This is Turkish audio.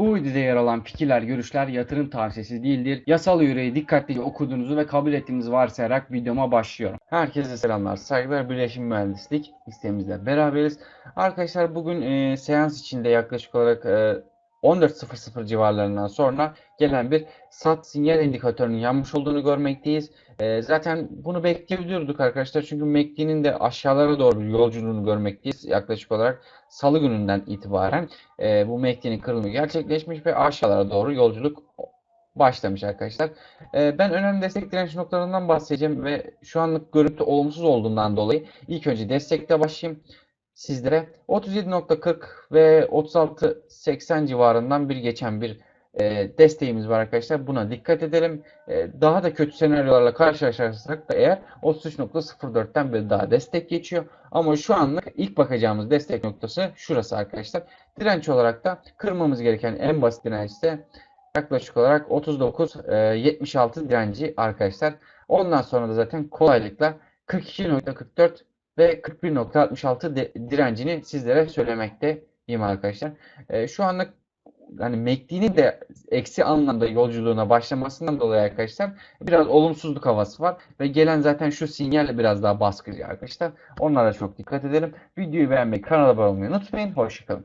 Bu videoda yer alan fikirler, görüşler yatırım tavsiyesi değildir. Yasal yüreği dikkatlice okuduğunuzu ve kabul ettiğinizi varsayarak videoma başlıyorum. Herkese selamlar, saygılar, Birleşim Mühendislik listemizle beraberiz. Arkadaşlar bugün e, seans içinde yaklaşık olarak e, 14.00 civarlarından sonra gelen bir sat sinyal indikatörünün yanmış olduğunu görmekteyiz. E, zaten bunu bekleyebiliyorduk arkadaşlar çünkü MACD'nin de aşağılara doğru yolculuğunu görmekteyiz. Yaklaşık olarak salı gününden itibaren e, bu MACD'nin kırılımı gerçekleşmiş ve aşağılara doğru yolculuk başlamış arkadaşlar. E, ben önemli destek direnç noktalarından bahsedeceğim ve şu anlık görüntü olumsuz olduğundan dolayı ilk önce destekte başlayayım sizlere. 37.40 ve 36.80 civarından bir geçen bir e, desteğimiz var arkadaşlar. Buna dikkat edelim. E, daha da kötü senaryolarla karşılaşırsak da eğer 33.04'ten bir daha destek geçiyor. Ama şu anlık ilk bakacağımız destek noktası şurası arkadaşlar. Direnç olarak da kırmamız gereken en basit direnç ise yaklaşık olarak 39.76 direnci arkadaşlar. Ondan sonra da zaten kolaylıkla 42.44 ve 41.66 de- direncini sizlere söylemekteyim arkadaşlar. E, şu anlık hani MACD'nin de eksi anlamda yolculuğuna başlamasından dolayı arkadaşlar biraz olumsuzluk havası var ve gelen zaten şu sinyal biraz daha baskıcı arkadaşlar. Onlara çok dikkat edelim. Videoyu beğenmeyi, kanala abone olmayı unutmayın. Hoşçakalın.